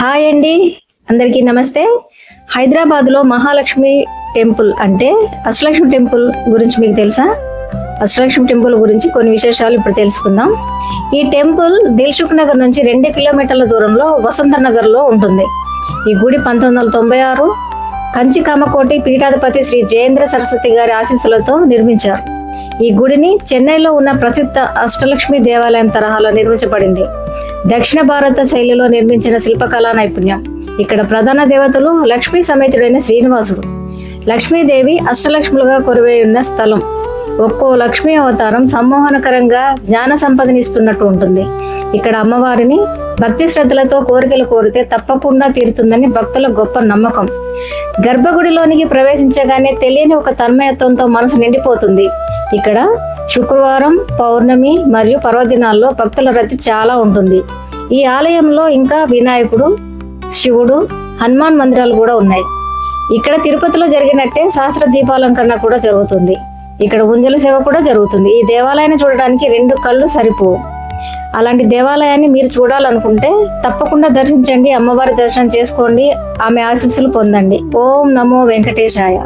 Hi అండి. అందరికీ నమస్తే. హైదరాబాద్లో మహాలక్ష్మి టెంపుల్ అంటే అష్టలక్ష్మి టెంపుల్ గురించి మీకు తెలుసా? అష్టలక్ష్మి టెంపుల్ గురించి కొన్ని విశేషాలు ఇప్పుడు తెలుసుకుందాం. ఈ టెంపుల్ దిల్సుఖ్ నగర్ నుంచి రెండు కిలోమీటర్ల దూరంలో వసంత నగర్లో ఉంటుంది. ఈ గుడి పంతొమ్మిది వందల తొంభై ఆరు కంచి కామకోటి పీఠాధిపతి శ్రీ జయేంద్ర సరస్వతి గారి ఆశీస్సులతో నిర్మించారు. ఈ గుడిని చెన్నైలో ఉన్న ప్రసిద్ధ అష్టలక్ష్మి దేవాలయం తరహాలో నిర్మించబడింది. దక్షిణ భారత శైలిలో నిర్మించిన శిల్పకళా నైపుణ్యం. ఇక్కడ ప్రధాన దేవతలు లక్ష్మీ సమేతుడైన శ్రీనివాసుడు. లక్ష్మీదేవి అష్టలక్ష్ములుగా కొలువై ఉన్న స్థలం. ఒక్కో లక్ష్మీ అవతారం సమ్మోహనకరంగా జ్ఞాన సంపదనిస్తున్నట్టు ఉంటుంది. ఇక్కడ అమ్మవారిని భక్తి శ్రద్ధలతో కోరికలు కోరితే తప్పకుండా తీరుతుందని భక్తుల గొప్ప నమ్మకం. గర్భగుడిలోనికి ప్రవేశించగానే తెలియని ఒక తన్మయత్వంతో మనసు నిండిపోతుంది. ఇక్కడ శుక్రవారం పౌర్ణమి మరియు పర్వదినాల్లో భక్తుల రద్దీ చాలా ఉంటుంది. ఈ ఆలయంలో ఇంకా వినాయకుడు శివుడు హనుమాన్ మందిరాలు కూడా ఉన్నాయి. ఇక్కడ తిరుపతిలో జరిగినట్టే సహస్ర దీపాలంకరణ కూడా జరుగుతుంది. ఇక్కడ ఉంజల సేవ కూడా జరుగుతుంది. ఈ దేవాలయాన్ని చూడడానికి రెండు కళ్ళు సరిపోవు. అలాంటి దేవాలయాన్ని మీరు చూడాలనుకుంటే తప్పకుండా దర్శించండి అమ్మవారి దర్శనం చేసుకోండి ఆమె ఆశీస్సులు పొందండి. ఓం నమో వెంకటేశాయ.